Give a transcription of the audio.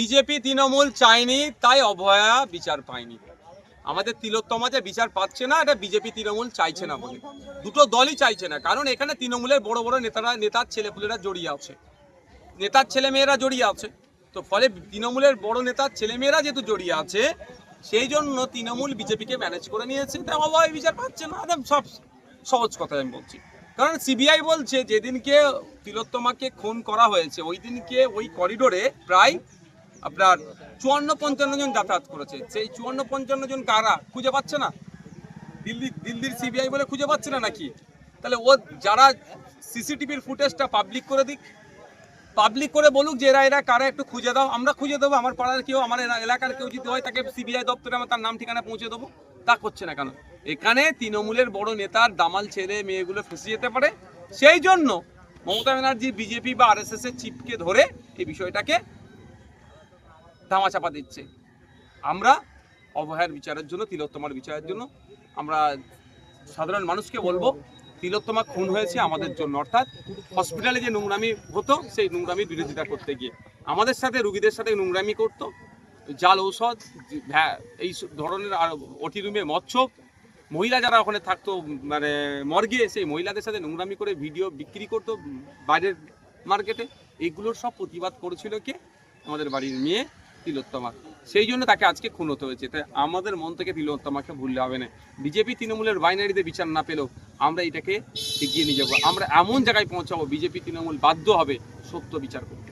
BJP, Trinamool চায়নি, তাই অভয়া বিচার পায়নি। আমাদের তিলোত্তমা যে বিচার পাচ্ছে না, এটা বিজেপি, তৃণমূল চাইছে না বলে। দুটো দলই চাইছে না, কারণ এখানে তৃণমূলের বড় বড় নেতারা, নেতার ছেলেপুলেরা জড়িয়ে আছে। নেতার ছেলেমেয়েরা জড়িয়ে আছে। তো ফলে তৃণমূলের বড় নেতার ছেলেমেয়েরা যেহেতু জড়িয়ে আছে, সেই জন্য তৃণমূল বিজেপিকে ম্যানেজ করে নিয়েছে। তাই অভয় বিচার পাচ্ছে না, একদম সব সহজ কথা আমি বলছি। কারণ সিবিআই বলছে, যেদিনকে তিলোত্তমাকে খুন করা হয়েছে ওই দিনকে ওই করিডোরে প্রায় আপনার চুয়ান্ন পঞ্চান্ন জন যাতায়াত করেছে। সেই চুয়ান্ন পঞ্চান্ন জন কারা? খুঁজে পাচ্ছে না? দিল্লি, দিল্লির সিবিআই বলে খুঁজে পাচ্ছে না নাকি? তাহলে ও যারা সিসিটিভির ফুটেজটা পাবলিক করে দিক। পাবলিক করে বলুক যে এরা এরা, কারা একটু খুঁজে দাও। আমরা খুঁজে দেবো, আমার পাড়ার কেউ, আমার এলা- এলাকার কেউ যদি হয়, তাকে সিবিআই দপ্তরে আমার তার নাম ঠিকানা পৌঁছে দেবো। তা করছে না কেন? এখানে তৃণমূলের বড় নেতার দামাল ছেলে, মেয়েগুলো ফেসে যেতে পারে। সেই জন্য মমতা ব্যানার্জি বিজেপি বা আরএসএস এর চিপকে ধরে এই বিষয়টাকে ধামাচাপা দিচ্ছে। আমরা অবহেয়ার বিচারের জন্য, তিলোত্তমার বিচারের জন্য, আমরা সাধারণ মানুষকে বলব, তিলোত্তমা খুন হয়েছে আমাদের জন্য। অর্থাৎ হসপিটালে যে নোংরামি হতো, সেই নোংরামি বিরোধিতা করতে গিয়ে। আমাদের সাথে, রুগীদের সাথে নোংরামি করতো। জাল ঔষধ যে- এই ধরনের আর ওটি রুমে মৎস্য। মহিলা যারা ওখানে থাকতো মানে মর্গে, সেই মহিলাদের সাথে নোংরামি করে ভিডিও বিক্রি করতো বাইরের মার্কেটে এইগুলোর সব প্রতিবাদ করেছিল কে? আমাদের বাড়ির মেয়ে তিলোত্তমা। সেই জন্য তাকে আজকে খুন হতে হয়েছে। তাই আমাদের মন থেকে তিলোত্তমাকে ভুললে হবে না। বিজেপি তৃণমূলের বাইনারিতে বিচার না পেলেও আমরা এটাকে এগিয়ে নিয়ে যাব। আমরা এমন জায়গায় পৌঁছাবো, বিজেপি তৃণমূল বাধ্য হবে সত্য বিচার করতে।